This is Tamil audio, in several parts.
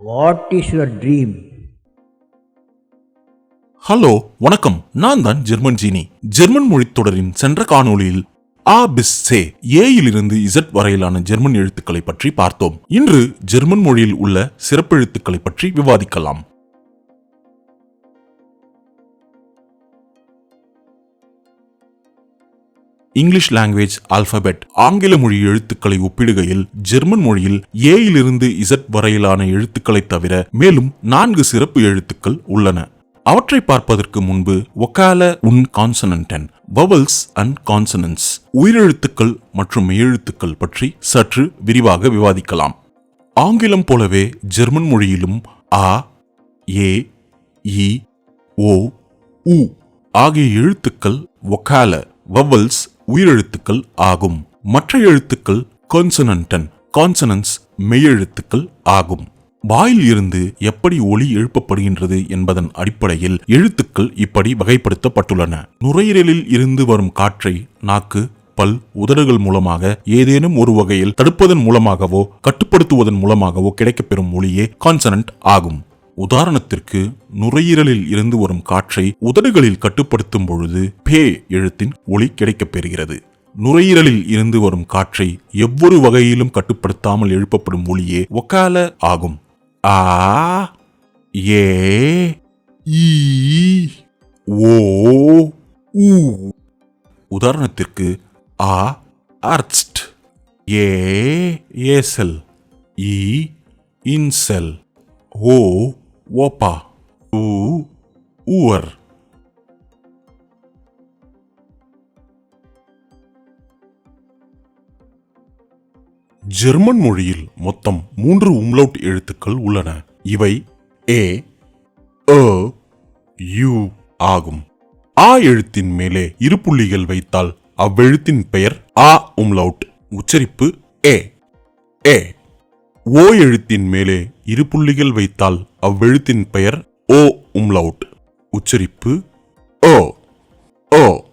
What is your dream hello வணக்கம். நான் தான் ஜெர்மன் ஜீனி. ஜெர்மன் மொழி தொடரின் சென்ற காணொளியில் ஆ பிஸ் சே ஏயிலிருந்து இசட் வரையிலான ஜெர்மன் எழுத்துக்களை பற்றி பார்த்தோம். இன்று ஜெர்மன் மொழியில் உள்ள சிறப்பெழுத்துக்களை பற்றி விவாதிக்கலாம். இங்கிலீஷ் லாங்குவேஜ் ஆல்பபெட் ஆங்கில மொழி எழுத்துக்களை ஒப்பிடுகையில் ஜெர்மன் மொழியில் ஏயிலிருந்து இசட் வரையிலான எழுத்துக்களை தவிர மேலும் நான்கு சிறப்பு எழுத்துக்கள் உள்ளன. அவற்றை பார்ப்பதற்கு முன்பு ஒக்கால உன் கான்சனன்டன் வவல்ஸ் அண்ட் கான்சனன்ஸ் உயிரெழுத்துக்கள் மற்றும் மெய்யெழுத்துக்கள் பற்றி சற்று விரிவாக விவாதிக்கலாம். ஆங்கிலம் போலவே ஜெர்மன் மொழியிலும் ஆ ஏ இ ஓ உ ஆகிய எழுத்துக்கள் ஒக்கால வவல்ஸ் உயிரெழுத்துக்கள் ஆகும். மற்ற எழுத்துக்கள் கான்சனன்டன் கான்சனன்ஸ் மெய்யெழுத்துக்கள் ஆகும். வாயில் இருந்து எப்படி ஒளி எழுப்பப்படுகின்றது என்பதன் அடிப்படையில் எழுத்துக்கள் இப்படி வகைப்படுத்தப்பட்டுள்ளன. நுரையீரலில் இருந்து வரும் காற்றை நாக்கு பல் உதடுகள் மூலமாக ஏதேனும் ஒரு வகையில் தடுப்பதன் மூலமாகவோ கட்டுப்படுத்துவதன் மூலமாகவோ கிடைக்கப்பெறும் மொழியே கான்சனன்ட் ஆகும். உதாரணத்திற்கு நுரையீரலில் இருந்து வரும் காற்றை உதடுகளில் கட்டுப்படுத்தும் பொழுது பே எழுத்தின் ஒளி கிடைக்கப் பெறுகிறது. நுரையீரலில் இருந்து வரும் காற்றை எவ்வொரு வகையிலும் கட்டுப்படுத்தாமல் எழுப்பப்படும் ஒளியே ஒக்கால ஆகும். ஆ ஏ ஓ ஊ. உதாரணத்திற்கு ஆ அர்ஸ்ட் ஏ ஏசல். இ இன்செல். ஓ ஓப்பா U, ஊவர் ஜெர்மன் மொழியில் மொத்தம் மூன்று உம்லவுட் எழுத்துக்கள் உள்ளன. இவை ஏ அ யு ஆகும். ஆ எழுத்தின் மேலே இரு புள்ளிகள் வைத்தால் அவ்வெழுத்தின் பெயர் ஆ உம்லவுட் உச்சரிப்பு ஏ ஏ ஓ எழுத்தின் மேலே இரு புள்ளிகள் வைத்தால் அவ்வெழுத்தின் பெயர் ஓ உம்லவுட். உச்சரிப்பு ஓ ஓ.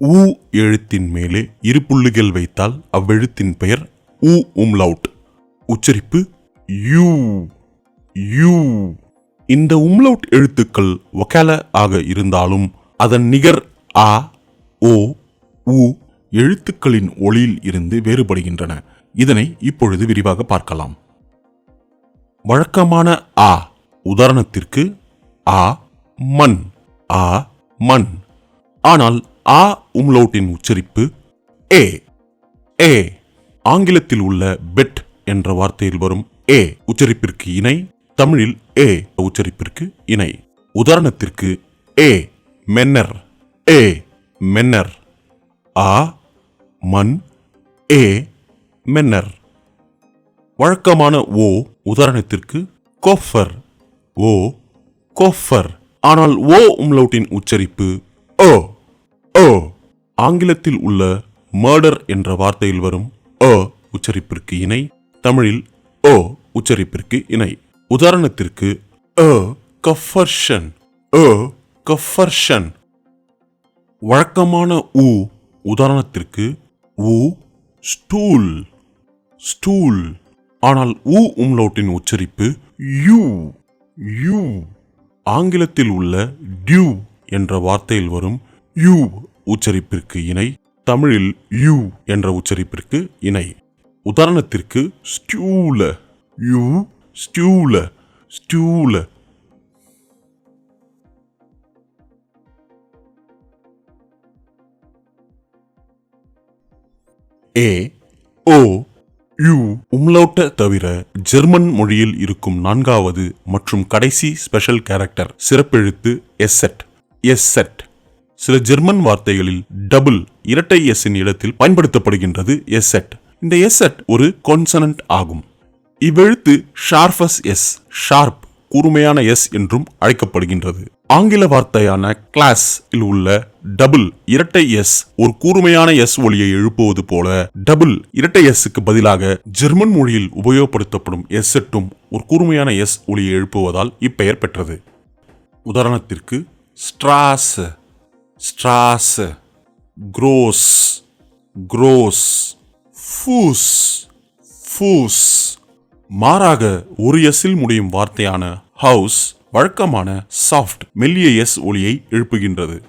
ஊ எழுத்தின் மேலே இரு புள்ளிகள் வைத்தால் அவ்வெழுத்தின் பெயர் ஊ உம்லவுட். உச்சரிப்பு யூ யூ. இந்த உம்லவுட் எழுத்துக்கள் ஒகேல ஆக இருந்தாலும் அதன் நிகர் ஆ ஓ உ எழுத்துக்களின் ஒளியில் இருந்து வேறுபடுகின்றன. இதனை இப்பொழுது விரிவாக பார்க்கலாம். வழக்கமான ஆ உதாரணத்திற்கு ஆ மண் ஆ மண். ஆனால் ஆ உம்லோட்டின் உச்சரிப்பு ஏ ஏ. ஆங்கிலத்தில் உள்ள பெட் என்ற வார்த்தையில் வரும் ஏ உச்சரிப்பிற்கு இணை தமிழில் ஏ உச்சரிப்பிற்கு இணை. உதாரணத்திற்கு ஏ மென்னர் ஏ மென்னர். ஆ மண் ஏ மென்னர். வழக்கமான ஓ உதாரணத்திற்கு கோஃபர். ஓ கோஃபர். ஆனால் ஓ உம்லவுட்டின் உச்சரிப்பு ஓ ஓ. ஆங்கிலத்தில் உள்ள மர்டர் என்ற வார்த்தையில் வரும் ஓ உச்சரிப்பிற்கு இணை தமிழில் ஓ உச்சரிப்பிற்கு இணை. உதாரணத்திற்கு அ கஃபர்ஷன் அ கஃபர்ஷன். வழக்கமான உ உதாரணத்திற்கு உ ஸ்டூல் ஸ்டூல். ஆனால் ஊ உம்லோட்டின் உச்சரிப்பு யூ யூ ஆங்கிலத்தில் உள்ள டியூ என்ற வார்த்தையில் வரும் யூ உச்சரிப்பிற்கு இணை தமிழில் யூ என்ற உச்சரிப்பிற்கு இணை. உதாரணத்திற்கு ஸ்டியூல யூ ஸ்டியூல ஸ்டியூல ஏ ஓ யூ தவிர ஜெர்மன் மொழியில் இருக்கும் நான்காவது மற்றும் கடைசி ஸ்பெஷல் கேரக்டர் சிறப்பெழுத்து எஸ்ஸெட் எஸ்ஸெட் சில ஜெர்மன் வார்த்தைகளில் டபுள் இரட்டை எஸ்ஸின் இடத்தில் பயன்படுத்தப்படுகின்றது எஸ்ஸெட் இந்த எஸ்ஸெட் ஒரு கான்சனன்ட் ஆகும். இவ்வெழுத்து ஷார்பஸ் எஸ் ஷார்ப் கூர்மையான எஸ் என்றும் அழைக்கப்படுகின்றது. ஆங்கில வார்த்தையான கிளாஸ் இல் உள்ள டபுள் இரட்டை எஸ் ஒரு கூர்மையான எஸ் ஒளியை எழுப்புவது போல டபுள் இரட்டை எஸ்ஸுக்கு பதிலாக ஜெர்மன் மொழியில் உபயோகப்படுத்தப்படும் எஸ் எட்டும் ஒரு கூர்மையான எஸ் ஒளியை எழுப்புவதால் இப்பெயர் பெற்றது. உதாரணத்திற்கு ஸ்ட்ராஸ் ஸ்ட்ராஸ் குரோஸ் குரோஸ் ஃபூஸ் ஃபூஸ் மாறாக ஒரு எஸ்ஸில் முடியும் வார்த்தையான ஹவுஸ் வழக்கமான சாஃப்ட் மெல்லிய எஸ் ஒலியை எழுப்புகின்றது.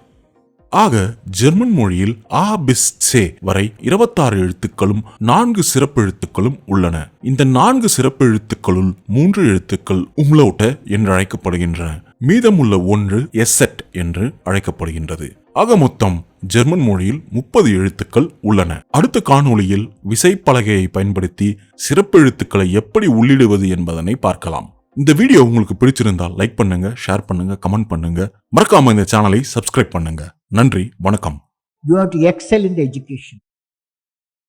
ஆக ஜெர்மன் மொழியில் ஆ பிஸ் சே வரை இருபத்தாறு எழுத்துக்களும் நான்கு சிறப்பு எழுத்துக்களும் உள்ளன. இந்த நான்கு சிறப்பு எழுத்துக்களுள் மூன்று எழுத்துக்கள் உம்லௌட்ட என்று அழைக்கப்படுகின்றன. மீதமுள்ள ஒன்று எஸ்ஸெட் என்று அழைக்கப்படுகின்றது. ஆக மொத்தம் ஜெர்மன் மொழியில் முப்பது எழுத்துக்கள் உள்ளன. அடுத்த காணொளியில் விசைப்பலகையை பயன்படுத்தி சிறப்பு எழுத்துக்களை எப்படி உள்ளிடுவது என்பதனை பார்க்கலாம். இந்த வீடியோ உங்களுக்கு பிடிச்சிருந்தால் லைக் பண்ணுங்க ஷேர் பண்ணுங்க கமெண்ட் பண்ணுங்க. மறக்காம இந்த சேனலை சப்ஸ்கிரைப் பண்ணுங்க. நன்றி வணக்கம். You how to excel in education.